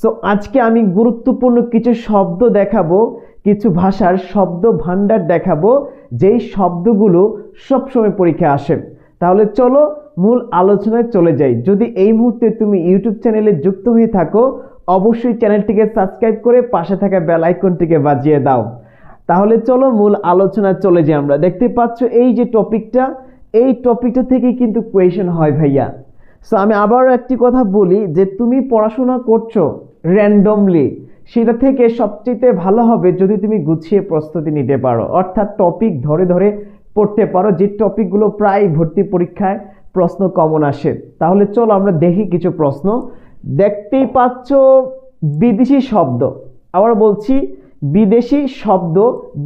So আজকে আমি গুরুত্বপূর্ণ কিছু শব্দ দেখাবো, কিছু ভাষার শব্দ ভাণ্ডার দেখাবো, যেই শব্দগুলো সবসময় পরীক্ষায় আসে। তাহলে চলো মূল আলোচনায় চলে যাই। যদি এই মুহূর্তে তুমি ইউটিউব চ্যানেলে যুক্ত হয়ে থাকো, অবশ্যই চ্যানেলটিকে সাবস্ক্রাইব করে পাশে থাকা বেল আইকনটিকে বাজিয়ে দাও। তাহলে চলো মূল আলোচনায় চলে যাই আমরা। দেখতে পাচ্ছ এই যে টপিকটা, এই টপিকটা থেকে কিন্তু কোয়েশন হয় ভাইয়া। সো আমি আবারও একটি কথা বলি যে তুমি পড়াশোনা করছ র্যান্ডমলি সেটা থেকে সবচেয়ে ভালো হবে যদি তুমি গুছিয়ে প্রস্তুতি নিতে পারো। অর্থাৎ টপিক ধরে ধরে পড়তে পারো, যে টপিকগুলো প্রায় ভর্তি পরীক্ষায় প্রশ্ন কমন আসে। তাহলে চলো আমরা দেখি কিছু প্রশ্ন। দেখতেই পাচ্ছ বিদেশি শব্দ। আবার বলছি, বিদেশি শব্দ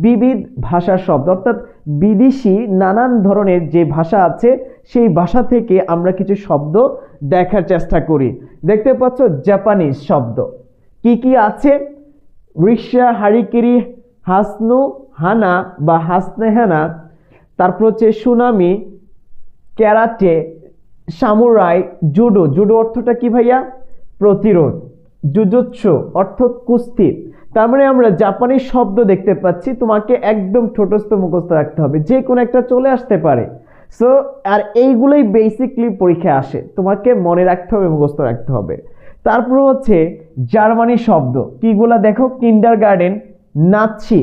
বিবিধ ভাষার শব্দ। অর্থাৎ বিদেশি নানান ধরনের যে ভাষা আছে সেই ভাষা থেকে আমরা কিছু শব্দ দেখার চেষ্টা করি। দেখতে পাচ্ছ জাপানিজ শব্দ। কি কি আছে? রিক্সা হারিকিরি হাসনু, হানা বা হাসনেহানা তারপর হচ্ছে tsunami, karate, samurai, judo. Judo অর্থটা কি ভাইয়া? প্রতিরোধ। জুজুৎসু অর্থ কুস্তি। তার মানে আমরা জাপানি শব্দ দেখতে পাচ্ছি। তোমাকে একদম ঠোঁটস্থ মুখস্থ রাখতে হবে। যে কোনো একটা চলে আসতে পারে। সো আর এইগুলোই বেসিকলি পরীক্ষায় আসে। তোমাকে মনে রাখতে হবে, মুখস্থ রাখতে হবে। তারপর হচ্ছে জার্মানি শব্দ। কিগুলা দেখো? কিন্ডার গার্ডেন নাচছি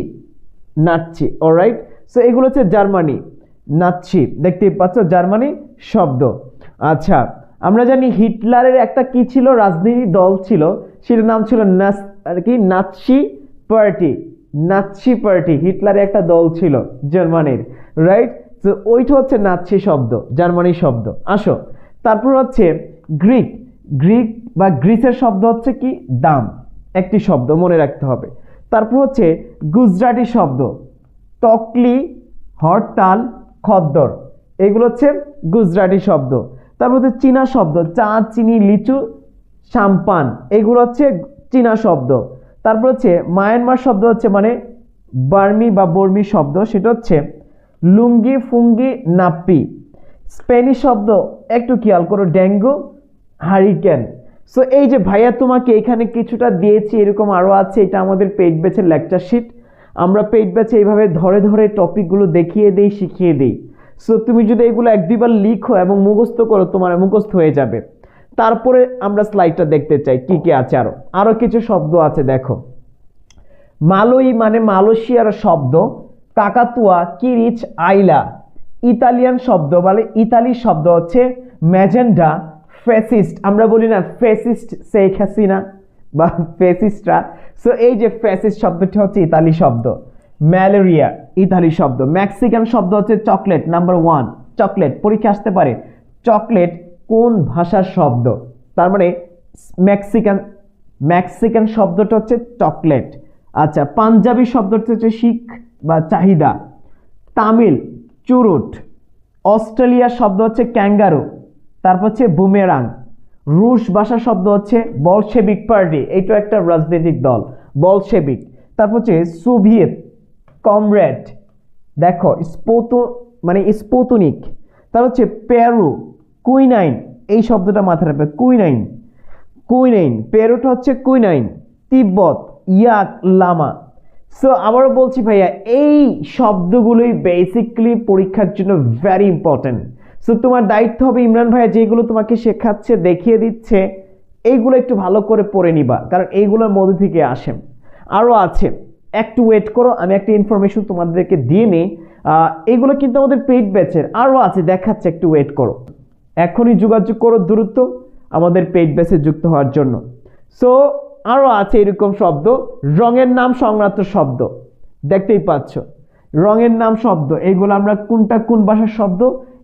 নাচছি অলরাইট সো এগুলো হচ্ছে জার্মানি নাচছি দেখতেই পাচ্ছ? জার্মানি শব্দ। আচ্ছা আমরা জানি হিটলারের একটা কি ছিল? রাজনীতি দল ছিল। সেটার নাম ছিল নাস, আর কি? নাৎসি পার্টি নাৎসি পার্টি হিটলারের একটা দল ছিল জার্মানির রাইট তো ওইটা হচ্ছে নাৎসি শব্দ, জার্মানি শব্দ। আসো, তারপর হচ্ছে গ্রিক। গ্রিক বা গ্রিসের শব্দ হচ্ছে কি? দাম। একটি শব্দ, মনে রাখতে হবে। তারপর হচ্ছে গুজরাটি শব্দ তকলি হরতাল, খদ্দর। এগুলো হচ্ছে গুজরাটি শব্দ। তারপর হচ্ছে চীনা শব্দ, চা, চিনি, লিচু সাম্পান এগুলো হচ্ছে চীনা শব্দ। তারপর হচ্ছে মায়ানমার শব্দ হচ্ছে মানে বার্মি বা বর্মি শব্দ, সেটা হচ্ছে লুঙ্গি, ফুঙ্গি, নাপ্পি। স্পেনিশ শব্দ, একটু খেয়াল করো, ডেঙ্গু, হারিকেন। সো এই যে ভাইয়া তোমাকে এখানে কিছুটা দিয়েছি, এরকম আরও আছে, এটা আমাদের পেট বেচের লেকচার শিট আমরা পেট বেচে এইভাবে ধরে ধরে টপিকগুলো দেখিয়ে দিই, শিখিয়ে দিই। সো তুমি যদি এগুলো এক দুইবার লিখো এবং মুখস্থ করো, তোমার মুখস্থ হয়ে যাবে। তারপরে আমরা স্লাইডটা দেখতে চাই, কি কি আছে আরও। আরও কিছু শব্দ আছে, দেখো। মালই মানে মালয়েশিয়ার শব্দ। কাকাতুয়া, কিরিচ, আইলা। ইতালিয়ান শব্দ বলে, ইতালি শব্দ হচ্ছে ম্যাজেন্ডা ফেসিস্ট আমরা বলি না ফেসিস্ট শেখ হাসিনা বা ফেসিস্টরা সো এই যে ফেসিস্ট শব্দটি হচ্ছে ইতালি শব্দ। ম্যালেরিয়া, ইতালি শব্দ। মেক্সিকান শব্দ হচ্ছে চকলেট নাম্বার ওয়ান চকলেট। পরীক্ষা আসতে পারে, চকলেট কোন ভাষার শব্দ? তার মানে মেক্সিকান মেক্সিকান শব্দটা হচ্ছে চকলেট। আচ্ছা পাঞ্জাবি শব্দটা হচ্ছে শিখ। বা চাহিদা। তামিল, চুরুট। অস্ট্রেলিয়ার শব্দ হচ্ছে ক্যাঙ্গারু, তারপর হচ্ছে বুমেরাং। রুশ ভাষার শব্দ হচ্ছে বলশেবিক পার্টি এইটা একটা রাজনৈতিক দল, বলশেবিক। তারপর হচ্ছে সোভিয়েত, কমরেড, দেখো, স্পোতো মানে স্পোতনিক। তার হচ্ছে পেরু, কুইনাইন, এই শব্দটা মাথায় রাখবে, কুইনাইন। কুইনাইন, পেরুটা হচ্ছে কুইনাইন। তিব্বত, ইয়াক লামা। সো আবারও বলছি ভাইয়া, এই শব্দগুলোই বেসিকলি পরীক্ষার জন্য ভ্যারি ইম্পর্টেন্ট সো তোমার দায়িত্ব হবে ইমরান ভাইয়া যেগুলো তোমাকে শেখাচ্ছে, দেখিয়ে দিচ্ছে এইগুলো একটু ভালো করে পড়ে নিবা, কারণ এইগুলোর মধ্যে থেকে আসে। আরও আছে, একটু ওয়েট করো, আমি একটা ইনফরমেশন তোমাদেরকে দিয়ে নিই। এইগুলো কিন্তু আমাদের পেইড ব্যাচের। আরও আছে, দেখাচ্ছে, একটু ওয়েট করো। এখনই যোগাযোগ করো দ্রুত, আমাদের পেইড ব্যাচে যুক্ত হওয়ার জন্য। সো আরও আছে এরকম শব্দ, রঙের নাম সংক্রান্ত শব্দ। দেখতেই পাচ্ছ, রঙের নাম শব্দ। এইগুলো আমরা কোনটা কোন ভাষার শব্দ?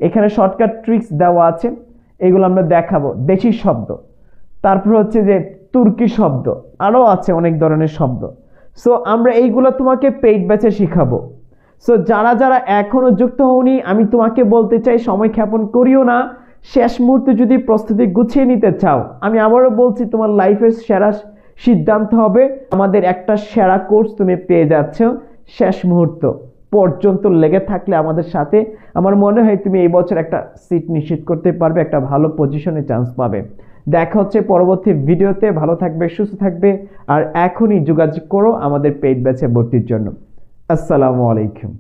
এখানে শর্টকাট ট্রিক্স দেওয়া আছে, এগুলো আমরা দেখাবো। দেশি শব্দ। তারপর হচ্ছে যে তুর্কি শব্দ। আরও আছে অনেক ধরনের শব্দ। সো আমরা এইগুলো তোমাকে পেইড ব্যাচে শিখাবো। সো যারা যারা এখনও যুক্ত হওনি, আমি তোমাকে বলতে চাই, সময় ক্ষেপণ করিও না। শেষ মুহূর্তে যদি প্রস্তুতি গুছিয়ে নিতে চাও, আমি আবারও বলছি, তোমার লাইফের সেরা সিদ্ধান্ত হবে। আমাদের একটা সেরা কোর্স তুমি পেয়ে যাচ্ছ শেষ মুহূর্ত পর্যন্ত লেগে থাকলে আমাদের সাথে। আমার মনে হয় তুমি এই বছর একটা সিট নিশ্চিত করতে পারবে, একটা ভালো পজিশনে চান্স পাবে। দেখা হচ্ছে পরবর্তী ভিডিওতে। ভালো থাকবে, সুস্থ থাকবে আর এখনই যোগাযোগ করো আমাদের পেইড ব্যাচে ভর্তির জন্য। আসসালামু আলাইকুম।